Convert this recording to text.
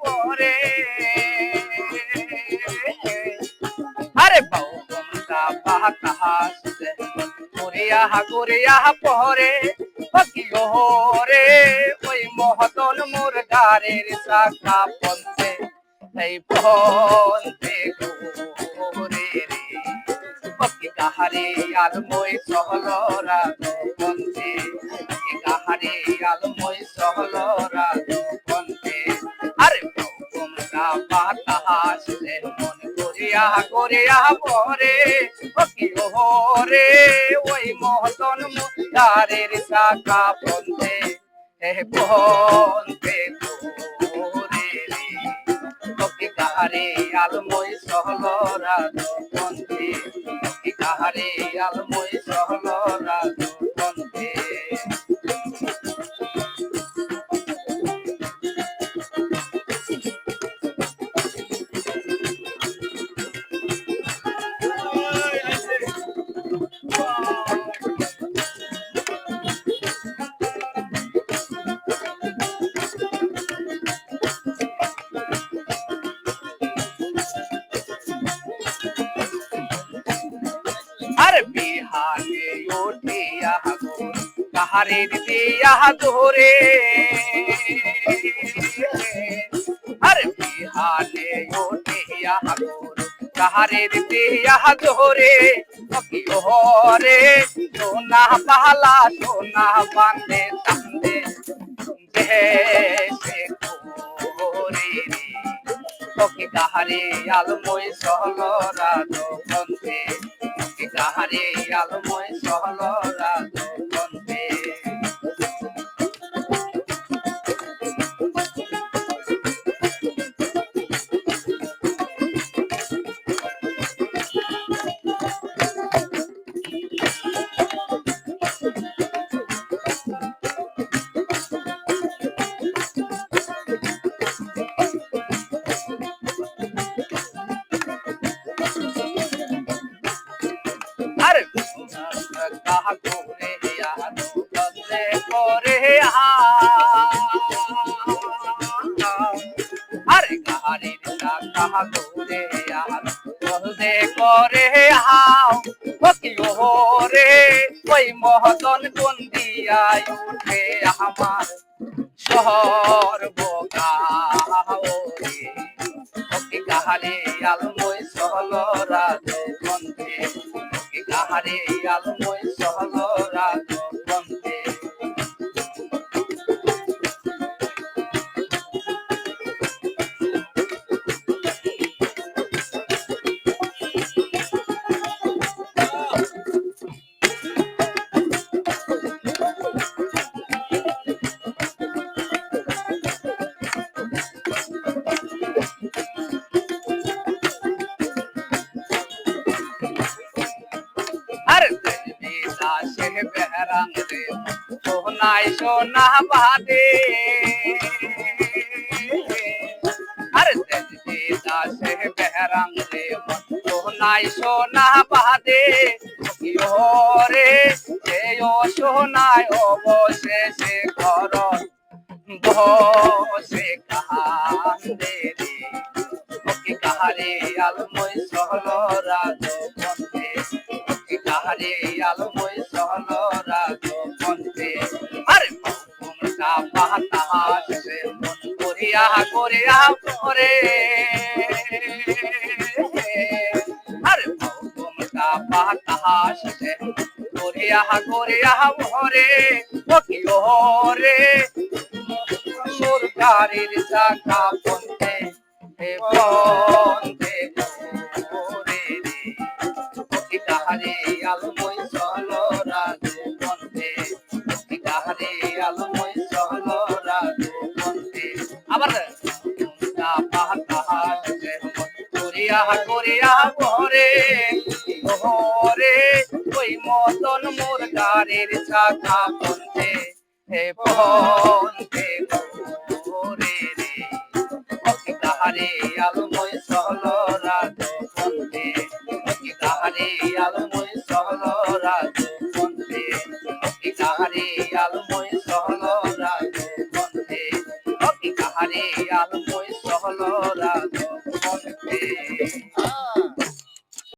বরে আরে গমটা বাতাস করিয়া করিয়া পরে পকিও রে ওই মহতন মোর গারের শাখা পন্থে এই পন্থে গোরে রে। পকি কাহারে আলময় সহলরা করিয়া আহা পরে পকি ওরে ওই মহতন মুদারের শাখা পন্থে পন্থে গোরে রে। পকি কাহারে আলময় সহলরা পন্থে পকি কাহারে আলময় কাহারে দিয়া ধরে আর বিহানে ওঠিয়া গো কাহারে দিয়া ধরে হরে। সোনা পালা, সোনা বান্ধে তান্দে দেশে করে কাহারে আলময় সহলরা দোকন্তে পকি কাহারে আলময় সহলরা কাহা করে আনো বদলে করে আরে কাহারে কাহা করে আনো বদলে করে ওকি রে ওই মহতন কোন দিয়া উঠে আমার বোকাওরে ওকে কাহারে আলময় সহল বন্ধে কাহারে আলময় সহল সোনাই সোনা বাদে। আরে দেখবি দাসে বেহরাং রে সোনাই সোনা বাদে। রে এও সোনাই অবশেষে ঘর বসে কান্দে রে। ওকে কাহারে আলময় সহল রাজ কাহারে আলময় মন করে, আহা করে। আরে তোমরা আহা করে, আহা ভরে কি রে সরকারের চাকা পন্থে ওরে ওই মতন মোর গাড়ির চাকা পন্থে হে পন্থে ওরে রে কাহারে আলময়